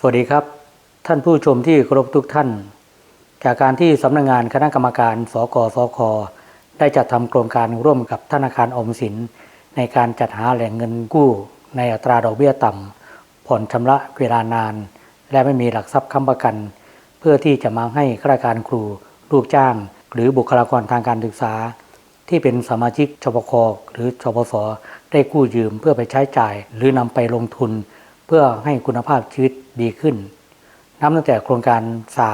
สวัสดีครับ ท่านผู้ชมที่เคารพทุกท่าน จากการที่สำนักงานคณะกรรมการสกสคได้จัดทำโครงการร่วมกับธนาคารออมสิน ในการจัดหาแหล่งเงินกู้ ในอัตราดอกเบี้ยต่ำผ่อนชำระเวลานาน และไม่มีหลักทรัพย์ค้ำประกัน เพื่อที่จะมาให้ข้าราชการครู ลูกจ้าง หรือบุคลากรทางการศึกษา ที่เป็นสมาชิกชปคหรือชปสได้กู้ยืมเพื่อไปใช้จ่าย หรือนำไปลงทุน เพื่อให้คุณภาพชีวิตดีขึ้น นับตั้งแต่โครงการ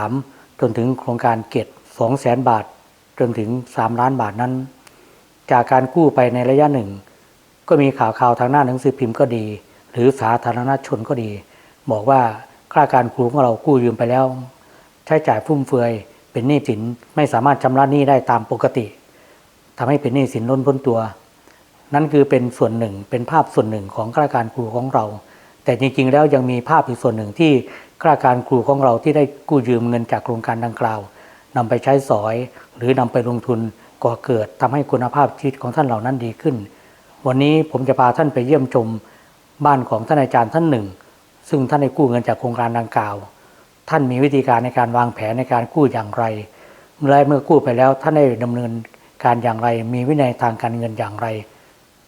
3 จนถึงโครงการเกต2 0 0แสนบาท จนถึง 3 ล้านบาทนั้น จากการกู้ไปในระยะหนึ่ง ก็มีข่าวข่าวทางหน้าหนังสือพิมพ์ก็ดี หรือสาธารณชนก็ดี บอกว่าข้าราชการครูของเรากู้ยืมไปแล้ว ใช้จ่ายฟุ่มเฟือยเป็นหนี้สินไม่สามารถชำระหนี้ได้ตามปกติทำให้เป็นหนี้สินล้นพ้นตัว นั่นคือเป็นส่วนหนึ่งเป็นภาพส่วนหนึ่งของข้าราชการครูของเรา แต่จริงๆ แล้วยังมีภาพอีกส่วนหนึ่งที่ข้าราชการครูของเราที่ได้กู้ยืมเงินจากโครงการดังกล่าวนำไปใช้สอย หรือนำไปลงทุนก่อเกิดทำให้คุณภาพชีวิตของท่านเหล่านั้นดีขึ้น วันนี้ผมจะพาท่านไปเยี่ยมชมบ้านของท่านอาจารย์ท่านหนึ่ง ซึ่งท่านได้กู้เงินจากโครงการดังกล่าว ท่านมีวิธีการในการวางแผนในการกู้อย่างไรและเมื่อกู้ไปแล้วท่านได้ดำเนินการอย่างไร มีวินัยทางการเงินอย่างไร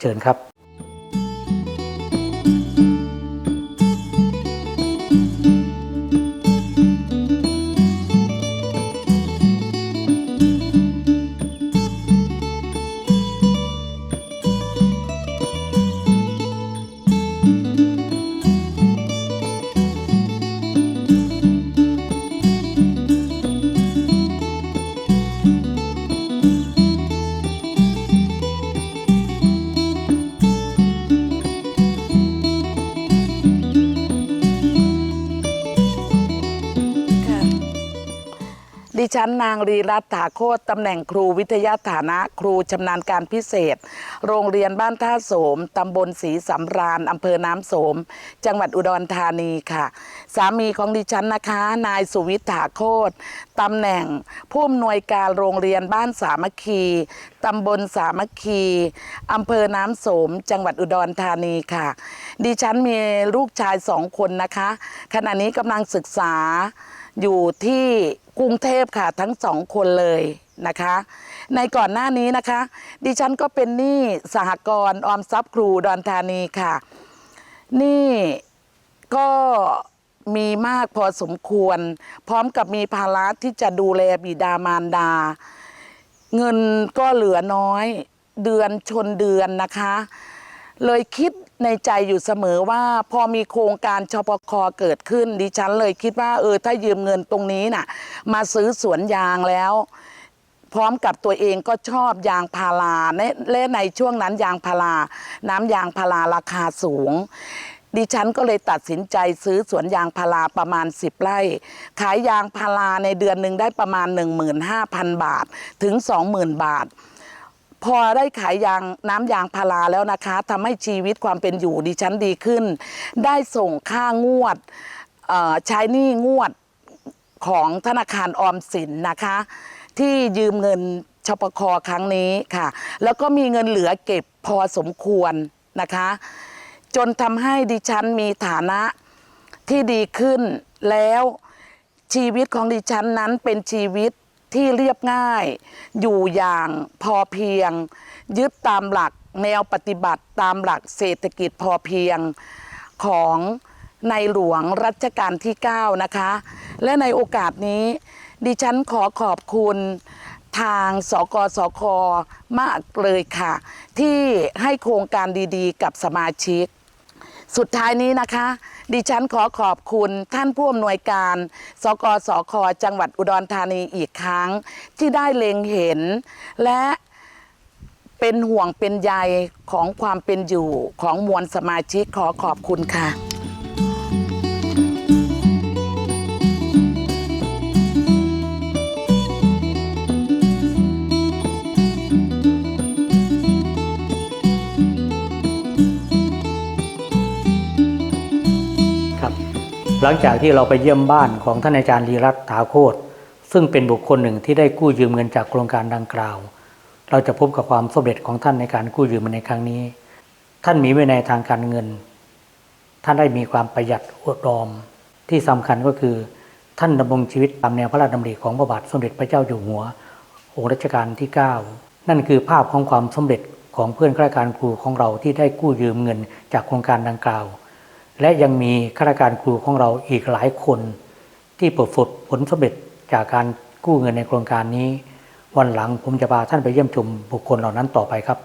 เชิญครับ ดิฉันนางรีรัตน์ถาโคตตำแหน่งครูวิทยาฐานะครูชำนาญการพิเศษ โรงเรียนบ้านท่าโสมตำบลศรีสำราญอำเภอน้ำโสม จังหวัดอุดรธานีค่ะ สามีของดิฉันนะคะ นายสุวิทย์ถาโคตตำแหน่งผู้อำนวยการโรงเรียนบ้านสามัคคีตำบลสามัคคีอำเภอน้ำโสม จังหวัดอุดรธานีค่ะ ดิฉันมีลูกชายสองคนนะคะ ขณะนี้กำลังศึกษาอยู่ที่ กรุงเทพค่ะทั้งสองคนเลยนะคะ ในก่อนหน้านี้นะคะ ดิฉันก็เป็นหนี้สหกรณ์ออมทรัพย์ครูดอนธานีค่ะหนี่ก็มีมากพอสมควร พร้อมกับมีภาระที่จะดูแลบิดามารดา เงินก็เหลือน้อยเดือนชนเดือนนะคะ เลยคิด ในใจอยู่เสมอว่าพอมีโครงการชปคเกิดขึ้น ดิฉันเลยคิดว่า เออถ้ายืมเงินตรงนี้น่ะ มาซื้อสวนยางแล้ว พร้อมกับตัวเองก็ชอบยางพาราและในช่วงนั้นยางพาราน้ำยางพาราราคาสูง ดิฉันก็เลยตัดสินใจซื้อสวนยางพาราประมาณ 10 ไร่ ขายยางพาราในเดือนหนึ่งได้ประมาณ 15,000 บาทถึง 20,000 บาท พอได้ขายยางน้ำยางพาราแล้วนะคะทำให้ชีวิตความเป็นอยู่ดิฉันดีขึ้น ได้ส่งค่างวดใช้หนี้งวดของธนาคารออมสินนะคะ ที่ยืมเงินชปคครั้งนี้ค่ะ แล้วก็มีเงินเหลือเก็บพอสมควรนะคะ จนทำให้ดิฉันมีฐานะที่ดีขึ้นแล้วชีวิตของดิฉันนั้นเป็นชีวิต ที่เรียบง่าย อยู่อย่างพอเพียง ยึดตามหลักแนวปฏิบัติตามหลักเศรษฐกิจพอเพียงของในหลวงรัชกาลที่ 9 นะคะ และในโอกาสนี้ ดิฉันขอขอบคุณทางสกสคมากเลยค่ะ ที่ให้โครงการดีๆ กับสมาชิก สุดท้ายนี้นะคะ ดิฉันขอขอบคุณท่านผู้อำนวยการสกสคจังหวัดอุดรธานีอีกครั้ง ที่ได้เล็งเห็น และเป็นห่วงเป็นใยของความเป็นอยู่ของมวลสมาชิกขอขอบคุณค่ะ หลังจากที่เราไปเยี่ยมบ้านของท่านอาจารย์ลีรัตถาโคตรซึ่งเป็นบุคคลหนึ่งที่ได้กู้ยืมเงินจากโครงการดังกล่าว เราจะพบกับความสำเร็จของท่านในการกู้ยืมในครั้งนี้ ท่านมีวินัยทางการเงิน ท่านได้มีความประหยัดอดออม ที่สำคัญก็คือ ท่านดำรงชีวิตตามแนวพระราชดำริของพระบาทสมเด็จพระเจ้าอยู่หัวองค์รัชกาลที่ 9 นั่นคือภาพของความสำเร็จของเพื่อนข้าราชการครูของเราที่ได้กู้ยืมเงินจากโครงการดังกล่าว และยังมีข้าราชการครูของเราอีกหลายคน ที่ประสบผลสำเร็จจากการกู้เงินในโครงการนี้ วันหลังผมจะพาท่านไปเยี่ยมชมบุคคลเหล่านั้นต่อไปครับ